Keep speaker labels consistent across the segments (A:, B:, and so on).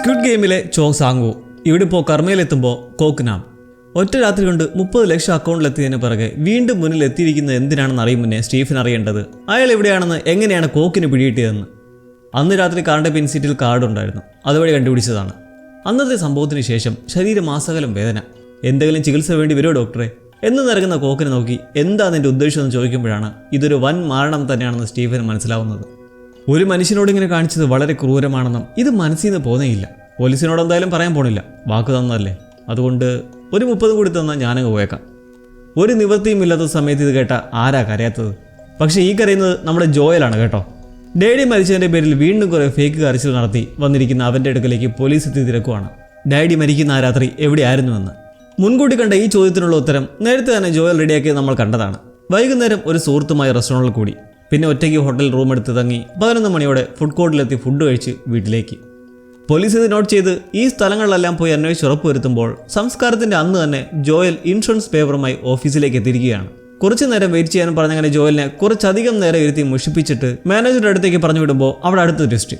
A: Squid ഗെയിമിലെ ചോ സാങ്ങു ഇവിടെ ഇപ്പോൾ കർമ്മയിലെത്തുമ്പോൾ കോക്നാം ഒറ്റ രാത്രി കൊണ്ട് മുപ്പത് ലക്ഷം അക്കൗണ്ടിലെത്തിയതിന് പിറകെ വീണ്ടും മുന്നിൽ എത്തിയിരിക്കുന്നത് എന്തിനാണെന്ന് അറിയും മുന്നേ സ്റ്റീഫൻ അറിയേണ്ടത്. അയാൾ എവിടെയാണെന്ന് എങ്ങനെയാണ് കോക്കിന് പിടികിട്ടിയതെന്ന്. അന്ന് രാത്രി കാറിന്റെ പിൻസീറ്റിൽ കാർഡ് ഉണ്ടായിരുന്നു. അതുവഴി കണ്ടുപിടിച്ചതാണ്. അന്നത്തെ സംഭവത്തിന് ശേഷം ശരീരം ശരീരമാസകലം വേദന. എന്തെങ്കിലും ചികിത്സ വേണ്ടി വരുമോ ഡോക്ടറെ? എന്ന് നിറങ്ങുന്ന കോക്കിനെ നോക്കി എന്താ നിന്റെ ഉദ്ദേശം എന്ന് ചോദിക്കുമ്പോഴാണ് ഇതൊരു വൻ മാരണം തന്നെയാണെന്ന് സ്റ്റീഫൻ മനസ്സിലാവുന്നത്. ഒരു മനുഷ്യനോട് ഇങ്ങനെ കാണിച്ചത് വളരെ ക്രൂരമാണെന്നും ഇത് മനസ്സിൽ നിന്ന് പോന്നേയില്ല പോലീസിനോട് എന്തായാലും പറയാൻ പോണില്ല. വാക്ക് തന്നല്ലേ അതുകൊണ്ട് ഒരു മുപ്പത് കൂടി തന്നാൽ ഞാനങ്ങ് പോയേക്കാം. ഒരു നിവൃത്തിയും ഇല്ലാത്ത സമയത്ത് ഇത് കേട്ട ആരാ കരയാത്തത്? പക്ഷേ ഈ കരയുന്നത് നമ്മുടെ ജോയലാണ് കേട്ടോ. ഡാഡി മരിച്ചതിന്റെ പേരിൽ വീണ്ടും കുറേ ഫേക്ക് കരച്ചിൽ നടത്തി വന്നിരിക്കുന്ന അവന്റെ അടുക്കലേക്ക് പോലീസ് എത്തി തിരക്കുവാണ്. ഡാഡി മരിക്കുന്ന ആ രാത്രി എവിടെയായിരുന്നുവെന്ന്. മുൻകൂട്ടി കണ്ട ഈ ചോദ്യത്തിനുള്ള ഉത്തരം നേരത്തെ തന്നെ ജോയൽ റെഡിയാക്കിയത് നമ്മൾ കണ്ടതാണ്. വൈകുന്നേരം ഒരു സുഹൃത്തുമായി റെസ്റ്റോറന്റിൽ കൂടി. പിന്നെ ഒറ്റയ്ക്ക് ഹോട്ടൽ റൂം എടുത്ത് തങ്ങി പതിനൊന്ന് മണിയോടെ ഫുഡ് കോർട്ടിലെത്തി ഫുഡ് കഴിച്ച് വീട്ടിലേക്ക്. പോലീസ് ഇത് നോട്ട് ചെയ്ത് ഈ സ്ഥലങ്ങളിലെല്ലാം പോയി അന്വേഷിച്ച് ഉറപ്പുവരുത്തുമ്പോൾ സംസ്കാരത്തിന്റെ അന്ന് തന്നെ ജോയൽ ഇൻഷുറൻസ് പേപ്പറുമായി ഓഫീസിലേക്ക് എത്തിയിരിക്കുകയാണ്. കുറച്ചു നേരം വെയിറ്റ് ചെയ്യാൻ പറഞ്ഞങ്ങനെ ജോയലിനെ കുറച്ചധികം നേരം ഇരുത്തി മുഷിപ്പിച്ചിട്ട് മാനേജറുടെ അടുത്തേക്ക് പറഞ്ഞു വിടുമ്പോൾ അവിടെ അടുത്ത ട്വിസ്റ്റ്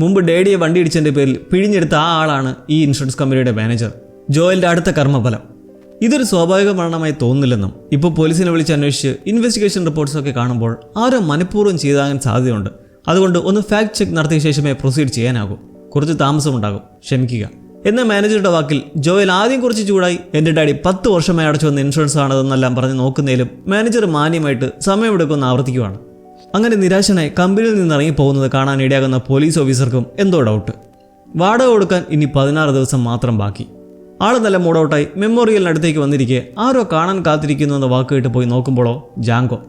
A: മുമ്പ് ഡേഡിയെ വണ്ടി ഇടിച്ചതിന്റെ പേരിൽ പിഴിഞ്ഞെടുത്ത ആ ആളാണ് ഈ ഇൻഷുറൻസ് കമ്പനിയുടെ മാനേജർ ജോയലിന്റെ അടുത്ത കർമ്മഫലം. ഇതൊരു സ്വാഭാവിക മരണമായി തോന്നുന്നില്ലെന്നും ഇപ്പൊ പോലീസിനെ വിളിച്ച് അന്വേഷിച്ച് ഇൻവെസ്റ്റിഗേഷൻ റിപ്പോർട്ട്സ് ഒക്കെ കാണുമ്പോൾ ആരോ മനഃപൂർവം ചെയ്താകാൻ സാധ്യതയുണ്ട്. അതുകൊണ്ട് ഒന്ന് ഫാക്ട് ചെക്ക് നടത്തിയ ശേഷമേ പ്രൊസീഡ് ചെയ്യാനാകൂ. കുറച്ച് താമസമുണ്ടാകും ക്ഷമിക്കുക. എന്ന മാനേജറുടെ വാക്കിൽ ജോയൽ ആദ്യം കുറച്ച് ചൂടായി എന്റെ ഡാഡി പത്ത് വർഷമായി അടച്ചു വന്ന ഇൻഷുറൻസ് ആണതെന്നെല്ലാം പറഞ്ഞ് നോക്കുന്നതിലും മാനേജർ മാന്യമായിട്ട് സമയമെടുക്കുമെന്ന് ആവർത്തിക്കുവാണ്. അങ്ങനെ നിരാശനായി കമ്പനിയിൽ നിന്ന് ഇറങ്ങി പോകുന്നത് കാണാൻ ഇടയാകുന്ന പോലീസ് ഓഫീസർക്കും എന്തോ ഡൗട്ട് വാടക കൊടുക്കാൻ ഇനി പതിനാറ് ദിവസം മാത്രം ബാക്കി. ആൾ നല്ല മൂഡൌട്ടായി മെമ്മോറിയലിനടുത്തേക്ക് വന്നിരിക്കെ. ആരോ കാണാൻ കാത്തിരിക്കുന്നു എന്ന വാക്ക് കേട്ട് പോയി നോക്കുമ്പോഴോ ജാങ്കോ.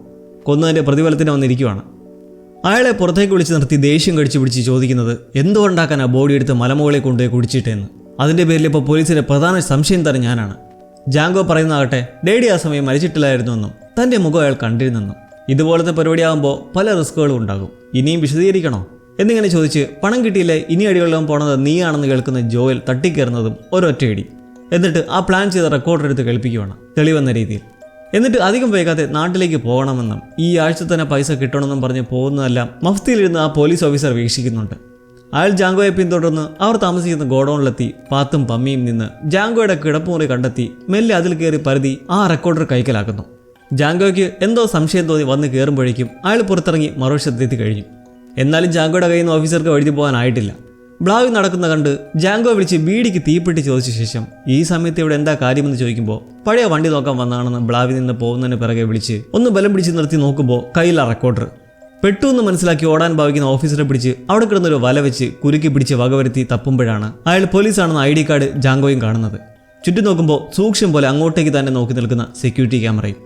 A: കൊന്നതിന്റെ പ്രതിഫലത്തിന് വന്നിരിക്കുവാണ്. അയാളെ പുറത്തേക്ക് വിളിച്ച് നിർത്തി ദേഷ്യം കടിച്ചു പിടിച്ച് ചോദിക്കുന്നത് എന്തുകൊണ്ടാക്കാൻ ആ ബോഡി എടുത്ത് മലമുകളെ കൊണ്ടുപോയി കുടിച്ചിട്ടേന്ന്? അതിന്റെ പേരിൽ ഇപ്പോൾ പോലീസിന്റെ പ്രധാന സംശയം തന്നെ ഞാനാണ്. ജാങ്കോ പറയുന്നതാകട്ടെ ഡേഡി ആ സമയം മരിച്ചിട്ടില്ലായിരുന്നുവെന്നും തന്റെ മുഖം അയാൾ കണ്ടിരുന്നെന്നും. ഇതുപോലത്തെ പരിപാടിയാകുമ്പോൾ പല റിസ്കുകളും ഉണ്ടാകും. ഇനിയും വിശദീകരിക്കണോ? എന്നിങ്ങനെ ചോദിച്ച് പണം കിട്ടിയില്ലേ? ഇനി അടികളിലും പോണത് നീയാണെന്ന് കേൾക്കുന്ന ജോയൽ തട്ടിക്കയറുന്നതും ഒരൊറ്റയടി. എന്നിട്ട് ആ പ്ലാൻ ചെയ്ത റെക്കോർഡർ എടുത്ത് കേൾപ്പിക്കുവാണ് തെളിവെന്ന രീതിയിൽ. എന്നിട്ട് അധികം വൈകാതെ നാട്ടിലേക്ക് പോകണമെന്നും ഈ ആഴ്ച തന്നെ പൈസ കിട്ടണമെന്നും പറഞ്ഞ് പോകുന്നതെല്ലാം മഫ്തിയിലിരുന്ന് ആ പോലീസ് ഓഫീസർ വീക്ഷിക്കുന്നുണ്ട്. അയാൾ ജാങ്കോയെ പിന്തുടർന്ന് അവർ താമസിക്കുന്ന ഗോഡൌണിലെത്തി പാത്തും പമ്മിയും നിന്ന് ജാങ്കോയുടെ കിടപ്പുമുറി കണ്ടെത്തി മെല്ലെ അതിൽ കയറി പരിധി ആ റെക്കോർഡർ കൈക്കലാക്കുന്നു. ജാങ്കോയ്ക്ക് എന്തോ സംശയം തോന്നി വന്ന് കയറുമ്പോഴേക്കും അയാൾ പുറത്തിറങ്ങി മറുവശത്തെത്തി കഴിഞ്ഞു. എന്നാലും ജാങ്കോയുടെ കയ്യിൽ നിന്ന് ഓഫീസർക്ക് എഴുതി പോകാനായിട്ടില്ല ബ്ലാവി നടക്കുന്ന കണ്ട് ജാങ്കോ വിളിച്ച് ബീഡിക്ക് തീപ്പെട്ടി ചോദിച്ച ശേഷം ഈ സമയത്ത് ഇവിടെ എന്താ കാര്യമെന്ന് ചോദിക്കുമ്പോൾ പഴയ വണ്ടി നോക്കാൻ വന്നാണെന്ന് ബ്ലാവി നിന്ന് പോകുന്നതിന് പിറകെ വിളിച്ച് ഒന്ന് ബലം പിടിച്ച് നിർത്തി നോക്കുമ്പോൾ കയ്യിലാ റെക്കോർഡർ പെട്ടു എന്ന് മനസ്സിലാക്കി ഓടാൻ ഭാവിക്കുന്ന ഓഫീസറെ പിടിച്ച് അവിടെ കിടന്നൊരു വല വെച്ച് കുരുക്കി പിടിച്ച് വകവരുത്തി തപ്പുമ്പോഴാണ് അയാൾ പോലീസാണെന്ന് ഐ ഡി കാർഡ് ജാങ്കോയും കാണുന്നത്. ചുറ്റും നോക്കുമ്പോൾ സൂക്ഷ്യം പോലെ അങ്ങോട്ടേക്ക് തന്നെ നോക്കി നിൽക്കുന്ന സെക്യൂരിറ്റി ക്യാമറയും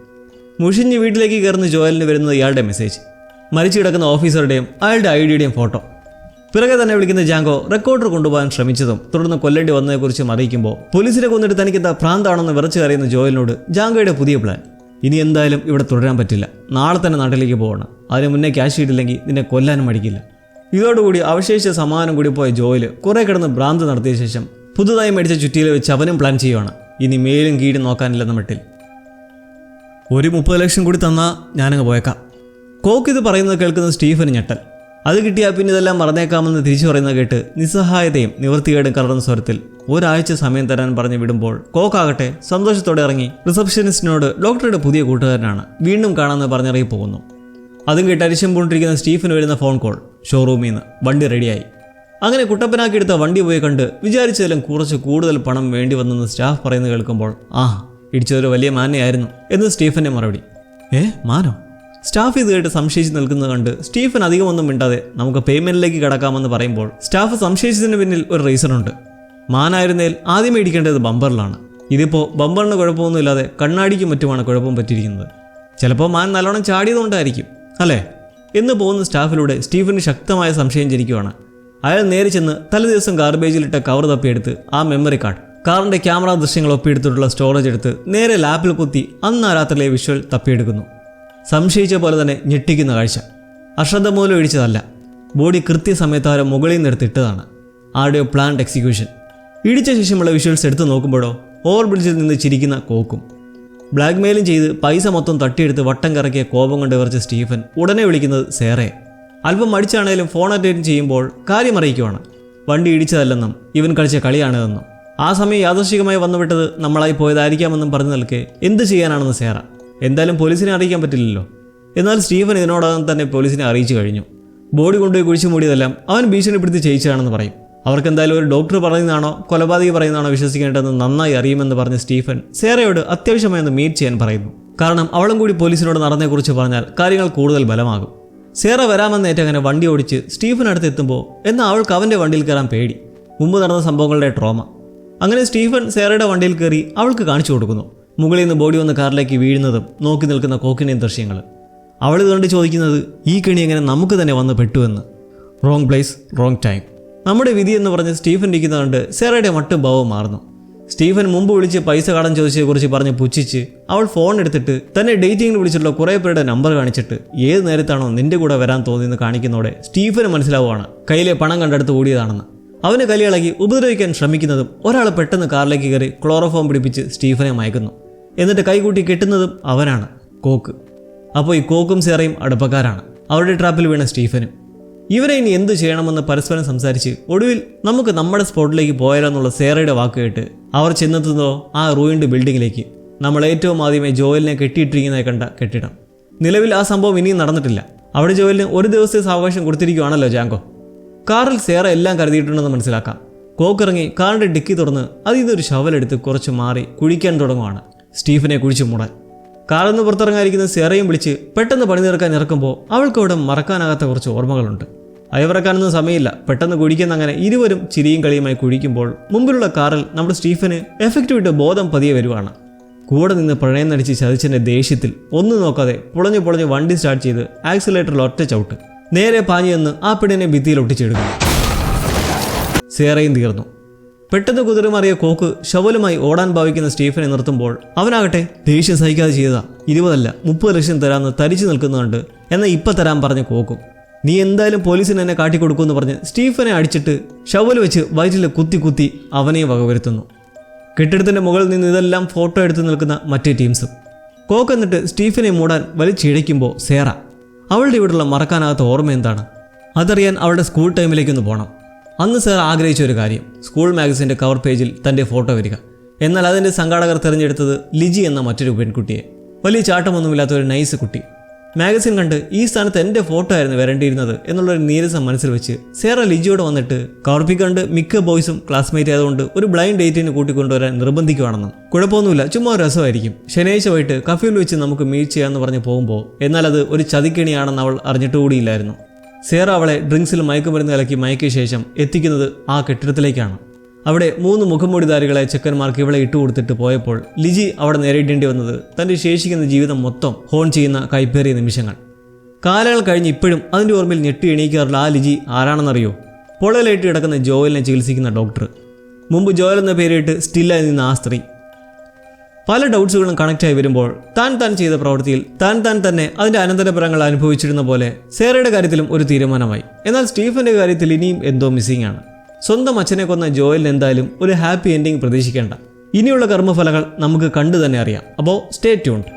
A: മുഷിഞ്ഞ് വീട്ടിലേക്ക് കയറുന്ന ജോയലിന് വരുന്നത് ഇയാളുടെ മെസ്സേജ് മരിച്ചു കിടക്കുന്ന ഓഫീസറുടെയും അയാളുടെ ഐ ഡിയുടെയും ഫോട്ടോ പിറകെ തന്നെ വിളിക്കുന്ന ജാങ്കോ റെക്കോർഡർ കൊണ്ടുപോകാൻ ശ്രമിച്ചതും തുടർന്ന് കൊല്ലേണ്ടി വന്നതിനെക്കുറിച്ചും അറിയിക്കുമ്പോൾ പോലീസിനെ കൊന്നിട്ട് തനിക്ക് എന്താ ഭ്രാന്താണെന്ന് വിറച്ചു കറിയുന്ന ജോയലിനോട് ജാങ്കോയുടെ പുതിയ പ്ലാൻ. ഇനി എന്തായാലും ഇവിടെ തുടരാൻ പറ്റില്ല. നാളെ തന്നെ നാട്ടിലേക്ക് പോകണം അതിന് മുന്നേ ക്യാഷ് കിട്ടില്ലെങ്കിൽ നിന്നെ കൊല്ലാനും മടിക്കില്ല. ഇതോടുകൂടി അവശേഷിച്ച സമാധാനം കൂടി പോയ ജോയിൽ കുറെ കിടന്ന് ഭ്രാന്ത് നടത്തിയ ശേഷം പുതുതായി മേടിച്ച ചുറ്റിയിൽ വെച്ച് അവനും പ്ലാൻ ചെയ്യുവാണ്. ഇനി മേലും കീഴും നോക്കാനില്ലെന്ന മട്ടിൽ. ഒരു മുപ്പത് ലക്ഷം കൂടി തന്നാൽ ഞാനങ്ങ് പോയേക്കാം. കോക്ക് ഇത് പറയുന്നത് കേൾക്കുന്ന സ്റ്റീഫന് ഞെട്ടൽ. അത് കിട്ടിയാൽ പിന്നെ ഇതെല്ലാം മറന്നേക്കാമെന്ന് തിരിച്ചു പറയുന്ന കേട്ട് നിസ്സഹായതയും നിവൃത്തികേടും കലർന്ന സ്വരത്തിൽ ഒരാഴ്ച സമയം തരാൻ പറഞ്ഞു വിടുമ്പോൾ കോക്കാകട്ടെ സന്തോഷത്തോടെ ഇറങ്ങി റിസപ്ഷനിസ്റ്റിനോട് ഡോക്ടറുടെ പുതിയ കൂട്ടുകാരനാണ്. വീണ്ടും കാണാമെന്ന് പറഞ്ഞിറങ്ങി പോകുന്നു. അതും കേട്ട് അരിശം പൂണ്ടിരിക്കുന്ന സ്റ്റീഫൻ വരുന്ന ഫോൺ കോൾ. ഷോറൂമിൽ നിന്ന് വണ്ടി റെഡിയായി. അങ്ങനെ കുട്ടപ്പനാക്കി എടുത്ത വണ്ടി പോയി കണ്ട് വിചാരിച്ചതിലും കുറച്ച് കൂടുതൽ പണം വേണ്ടി വന്നെന്ന് സ്റ്റാഫ് പറയുന്നത് കേൾക്കുമ്പോൾ ആ ഇടിച്ചതൊരു വലിയ മാനയായിരുന്നു എന്ന് സ്റ്റീഫന്റെ മറുപടി. ഏ മാനോ? സ്റ്റാഫ് ഇത് കേട്ട് സംശയിച്ച് നിൽക്കുന്നത് കണ്ട് സ്റ്റീഫൻ അധികമൊന്നും മിണ്ടാതെ നമുക്ക് പേയ്മെന്റിലേക്ക് കടക്കാമെന്ന് പറയുമ്പോൾ സ്റ്റാഫ് സംശയിച്ചതിന് പിന്നിൽ ഒരു റീസൺ ഉണ്ട്. മാനായിരുന്നേൽ ആദ്യം മേടിക്കേണ്ടത് ബമ്പറിലാണ്. ഇതിപ്പോൾ ബമ്പറിന് കുഴപ്പമൊന്നുമില്ലാതെ കണ്ണാടിക്കും മറ്റുമാണ് കുഴപ്പം പറ്റിയിരിക്കുന്നത്. ചിലപ്പോൾ മാൻ നല്ലോണം ചാടിയതുകൊണ്ടായിരിക്കും അല്ലേ? എന്ന് പോകുന്ന സ്റ്റാഫിലൂടെ സ്റ്റീഫന് ശക്തമായ സംശയം ജനിക്കുവാണ്. അയാൾ നേരെ ചെന്ന് തലേദിവസം ഗാർബേജിലിട്ട കവർ തപ്പിയെടുത്ത് ആ മെമ്മറി കാർഡ് കാറിന്റെ ക്യാമറ ദൃശ്യങ്ങൾ ഒപ്പിയെടുത്തിട്ടുള്ള സ്റ്റോറേജ് എടുത്ത് നേരെ ലാപ്പിൽ കുത്തി അന്ന് ആ രാത്രിയിലെ വിഷ്വൽ തപ്പിയെടുക്കുന്നു. സംശയിച്ച പോലെ തന്നെ ഞെട്ടിക്കുന്ന കാഴ്ച. അശ്രദ്ധ മൂലം ഇടിച്ചതല്ല. ബോഡി കൃത്യസമയത്ത് അവരെ മുകളിൽ നിന്ന് എടുത്തിട്ടതാണ് ആരുടെയോ പ്ലാൻഡ് എക്സിക്യൂഷൻ ഇടിച്ച ശേഷമുള്ള വിഷ്വൽസ് എടുത്ത് നോക്കുമ്പോഴോ ഓവർ ബ്രിഡ്ജിൽ നിന്ന് ചിരിക്കുന്ന കോക്കും. ബ്ലാക്ക് മെയിലും ചെയ്ത് പൈസ മൊത്തം തട്ടിയെടുത്ത് വട്ടം കറക്കിയ കോപം കൊണ്ട് വിറച്ച സ്റ്റീഫൻ ഉടനെ വിളിക്കുന്നത് സേറെ. അല്പം മടിച്ചാണേലും ഫോൺ അറ്റൻഡ് ചെയ്യുമ്പോൾ കാര്യം അറിയിക്കുവാണ്. വണ്ടി ഇടിച്ചതല്ലെന്നും ഇവൻ കളിച്ച കളിയാണിതെന്നും. ആ സമയം യാദർശികമായി വന്നുവിട്ടത് നമ്മളായി പോയതായിരിക്കാമെന്നും പറഞ്ഞു നിൽക്കെ എന്ത് ചെയ്യാനാണെന്ന് സേറ. എന്തായാലും പോലീസിനെ അറിയിക്കാൻ പറ്റില്ലല്ലോ. എന്നാൽ സ്റ്റീഫൻ ഇതിനോടകം തന്നെ പോലീസിനെ അറിയിച്ചു കഴിഞ്ഞു. ബോഡി കൊണ്ടുപോയി കുഴിച്ചു മൂടിയതെല്ലാം അവൻ ഭീഷണിപ്പെടുത്തി ചെയ്യിച്ചതാണെന്ന് പറയും. അവർക്ക് എന്തായാലും ഒരു ഡോക്ടർ പറയുന്നതാണോ കൊലപാതകി പറയുന്നതാണോ വിശ്വസിക്കേണ്ടതെന്ന് നന്നായി അറിയുമെന്ന് പറഞ്ഞ സ്റ്റീഫൻ സേറയോട് അത്യാവശ്യമായി ഒന്ന് മീറ്റ് ചെയ്യാൻ പറയുന്നു. കാരണം അവളും കൂടി പോലീസിനോട് നടന്നതിനെക്കുറിച്ച് പറഞ്ഞാൽ കാര്യങ്ങൾ കൂടുതൽ ബലമാകും. സേറ വരാമെന്നേറ്റ് അങ്ങനെ വണ്ടി ഓടിച്ച് സ്റ്റീഫൻ അടുത്ത് എത്തുമ്പോൾ എന്നാൽ അവൾക്ക് അവന്റെ വണ്ടിയിൽ കയറാൻ പേടി. മുമ്പ് നടന്ന സംഭവങ്ങളുടെ ട്രോമ. അങ്ങനെ സ്റ്റീഫൻ സേറയുടെ വണ്ടിയിൽ കയറി അവൾക്ക് കാണിച്ചു കൊടുക്കുന്നു. മുകളിൽ നിന്ന് ബോഡി വന്ന് കാറിലേക്ക് വീഴുന്നതും നോക്കി നിൽക്കുന്ന കോക്കിനെയും ദൃശ്യങ്ങൾ. അവൾ ഇതുകൊണ്ട് ചോദിക്കുന്നത് ഈ കെണി എങ്ങനെ നമുക്ക് തന്നെ വന്ന് പെട്ടുവെന്ന് റോങ് പ്ലേസ് റോങ് ടൈം നമ്മുടെ വിധി എന്ന് പറഞ്ഞ് സ്റ്റീഫൻ ഇരിക്കുന്നതുകൊണ്ട് സെറയുടെ മട്ടും ഭാവം മാറുന്നു. സ്റ്റീഫൻ മുമ്പ് വിളിച്ച് പൈസ കടം ചോദിച്ചതിനെക്കുറിച്ച് പറഞ്ഞ് പുച്ഛിച്ച് അവൾ ഫോൺ എടുത്തിട്ട് തന്നെ ഡേറ്റിംഗിൽ വിളിച്ചിട്ടുള്ള കുറേ പേരുടെ നമ്പർ കാണിച്ചിട്ട് ഏത് നേരത്താണോ നിന്റെ കൂടെ വരാൻ തോന്നിയെന്ന് കാണിക്കുന്നതോടെ സ്റ്റീഫന് മനസ്സിലാവുകയാണ് കയ്യിലെ പണം കണ്ടെടുത്ത് ഓടിയതാണെന്ന്. അവനെ കലിയിളകി ഉപദ്രവിക്കാൻ ശ്രമിക്കുന്നതും ഒരാൾ പെട്ടെന്ന് കാറിലേക്ക് കയറി ക്ലോറോഫോം പിടിപ്പിച്ച് സ്റ്റീഫനെ മയക്കുന്നു. എന്നിട്ട് കൈകൂട്ടി കെട്ടുന്നതും അവനാണ് കോക്ക്. അപ്പോൾ ഈ കോക്കും സേറയും അടുപ്പക്കാരാണ്. അവരുടെ ട്രാപ്പിൽ വീണ സ്റ്റീഫനും. ഇവരെ ഇനി എന്ത് ചെയ്യണമെന്ന് പരസ്പരം സംസാരിച്ച് ഒടുവിൽ നമുക്ക് നമ്മുടെ സ്പോട്ടിലേക്ക് പോയാലോ എന്നുള്ള സേറയുടെ വാക്ക് കേട്ട് അവർ ചെന്നെത്തുന്നതോ ആ റൂയിൻഡ് ബിൽഡിങ്ങിലേക്ക് നമ്മൾ ഏറ്റവും ആദ്യമേ ജോയലിനെ കെട്ടിയിട്ടിരിക്കുന്നതായി കണ്ട കെട്ടിടം. നിലവിൽ ആ സംഭവം ഇനിയും നടന്നിട്ടില്ല. അവിടെ ജോയലിന് ഒരു ദിവസത്തെ സാവകാശം കൊടുത്തിരിക്കുകയാണല്ലോ ജാങ്കോ. കാറിൽ സേറ എല്ലാം കരുതിയിട്ടുണ്ടെന്ന് മനസ്സിലാക്കാം. കോക്കിറങ്ങി കാറിന്റെ ഡിക്കി തുറന്ന് അതിൽ നിന്നൊരു ശവലെടുത്ത് കുറച്ച് മാറി കുഴിക്കാൻ തുടങ്ങുവാണ്. സ്റ്റീഫനെ കുഴിച്ചു മൂടാൻ. കാറിൽ നിന്ന് പുറത്തിറങ്ങാതിരിക്കുന്ന സേറയും വിളിച്ച് പെട്ടെന്ന് പണി തീർക്കാൻ ഇറക്കുമ്പോൾ അവൾക്ക് അവിടെ മറക്കാനാകാത്ത കുറച്ച് ഓർമ്മകളുണ്ട്. അയവിറക്കാനൊന്നും സമയമില്ല. പെട്ടെന്ന് കുഴിക്കുന്ന അങ്ങനെ ഇരുവരും ചിരിയും കളിയുമായി കുഴിക്കുമ്പോൾ മുമ്പിലുള്ള കാറിൽ നമ്മുടെ സ്റ്റീഫന് എഫക്റ്റ് വിട്ട് ബോധം പതിയെ വരുവാണ്. കൂടെ നിന്ന് പ്രണയം നടിച്ച് ചതിച്ചന്റെ ദേഷ്യത്തിൽ ഒന്നും നോക്കാതെ പുളഞ്ഞു പുളഞ്ഞ് വണ്ടി സ്റ്റാർട്ട് ചെയ്ത് ആക്സിലേറ്ററിൽ ഒറ്റ ചവിട്ട്. നേരെ പാഞ്ഞു ആ പിടിനെ ഭിത്തിയിൽ ഒട്ടിച്ചെടുക്കുന്നു. സേറയും തീർന്നു. പെട്ടെന്ന് കുതിരമാറിയ കോക്ക് ശവലുമായി ഓടാൻ ഭാവിക്കുന്ന സ്റ്റീഫനെ നിർത്തുമ്പോൾ അവനാകട്ടെ ദേഷ്യം സഹിക്കാതെ ചെയ്തതാ. ഇരുപതല്ല മുപ്പത് ലക്ഷം തരാമെന്ന് തരിച്ചു നിൽക്കുന്നുണ്ട് എന്നാൽ ഇപ്പം തരാൻ പറഞ്ഞ കോക്കും. നീ എന്തായാലും പോലീസിന് എന്നെ കാട്ടിക്കൊടുക്കുമെന്ന് പറഞ്ഞ് സ്റ്റീഫനെ അടിച്ചിട്ട് ഷവൽ വെച്ച് വയറ്റിൽ കുത്തി കുത്തി അവനെ വകവരുത്തുന്നു. കെട്ടിടത്തിന്റെ മുകളിൽ നിന്ന് ഇതെല്ലാം ഫോട്ടോ എടുത്ത് നിൽക്കുന്ന മറ്റേ ടീംസും. കോക്ക് എന്നിട്ട് സ്റ്റീഫനെ മൂടാൻ വലിച്ചിഴയ്ക്കുമ്പോൾ സേറ. അവളുടെ ഇവിടെയുള്ള മറക്കാനാകാത്ത ഓർമ്മ എന്താണ്? അതറിയാൻ അവളുടെ സ്കൂൾ ടൈമിലേക്കൊന്ന് പോകണം അന്ന് സർ ആഗ്രഹിച്ച ഒരു കാര്യം. സ്കൂൾ മാഗസിന്റെ കവർ പേജിൽ തന്റെ ഫോട്ടോ വരിക. എന്നാൽ അതിന്റെ സംഘാടകർ തിരഞ്ഞെടുത്തത് ലിജി എന്ന മറ്റൊരു പെൺകുട്ടിയെ. വലിയ ചാട്ടമൊന്നുമില്ലാത്ത ഒരു നൈസ് കുട്ടി. മാഗസിൻ കണ്ട് ഈ സ്ഥാനത്ത് എന്റെ ഫോട്ടോ ആയിരുന്നു വരേണ്ടിയിരുന്നത് എന്നുള്ളൊരു നീരസം മനസ്സിൽ വെച്ച് സേറ ലിജിയോട് വന്നിട്ട് കവർപ്പി കണ്ട് മിക്ക ബോയ്സും ക്ലാസ്മേറ്റ് ആയതുകൊണ്ട് ഒരു ബ്ലൈൻഡ് ഡേറ്റിന് കൂട്ടിക്കൊണ്ടുവരാൻ നിർബന്ധിക്കുവാണെന്നും. കുഴപ്പമൊന്നുമില്ല ചുമ്മാ ഒരു രസമായിരിക്കും. ശനിയാഴ്ച വൈകിട്ട് കഫീൽ വെച്ച് നമുക്ക് മീറ്റ് ചെയ്യാമെന്ന് പറഞ്ഞ് പോകുമ്പോൾ എന്നാൽ അത് ഒരു ചതിക്കിണിയാണെന്ന് അവൾ അറിഞ്ഞിട്ട് കൂടിയില്ലായിരുന്നു സേറ അവളെ ഡ്രിങ്ക്സിൽ മയക്കുമരുന്ന് കലക്കി മയക്കിയ ശേഷം എത്തിക്കുന്നത് ആ കെട്ടിടത്തിലേക്കാണ്. അവിടെ മൂന്ന് മുഖംമൂടിധാരികളെ ചെക്കന്മാർക്ക് ഇവളെ ഇട്ടുകൊടുത്തിട്ട് പോയപ്പോൾ ലിജി അവിടെ നേരിടേണ്ടി വന്നത് തന്റെ ശേഷിക്കുന്ന ജീവിതം മൊത്തം ഹോൺ ചെയ്യുന്ന കൈപ്പേറിയ നിമിഷങ്ങൾ. കാലങ്ങൾ കഴിഞ്ഞ് ഇപ്പോഴും അതിന്റെ ഓർമ്മയിൽ ഞെട്ടി എണീക്കാറുള്ള ആ ലിജി ആരാണെന്നറിയോ? പൊള്ളലേറ്റ് കിടക്കുന്ന ജോയലിനെ ചികിത്സിക്കുന്ന ഡോക്ടർ. മുമ്പ് ജോയൽ എന്ന പേരിട്ട് സ്റ്റില്ലായി നിന്ന ആ സ്ത്രീ. പല ഡൗട്ട്സുകളും കണക്റ്റായി വരുമ്പോൾ താൻ താൻ ചെയ്ത പ്രവൃത്തിയിൽ താൻ താൻ തന്നെ അതിന്റെ അനന്തരഫലങ്ങൾ അനുഭവിച്ചിരുന്ന പോലെ സേറയുടെ കാര്യത്തിലും ഒരു തീരുമാനമായി. എന്നാൽ സ്റ്റീഫന്റെ കാര്യത്തിൽ ഇനിയും എന്തോ മിസ്സിംഗ് ആണ്. സ്വന്തം അച്ഛനെ കൊന്ന ജോയലിന് എന്തായാലും ഒരു ഹാപ്പി എൻഡിങ് പ്രതീക്ഷിക്കേണ്ട. ഇനിയുള്ള കർമ്മഫലങ്ങൾ നമുക്ക് കണ്ടു തന്നെ അറിയാം. അപ്പോൾ സ്റ്റേ ട്യൂൺഡ്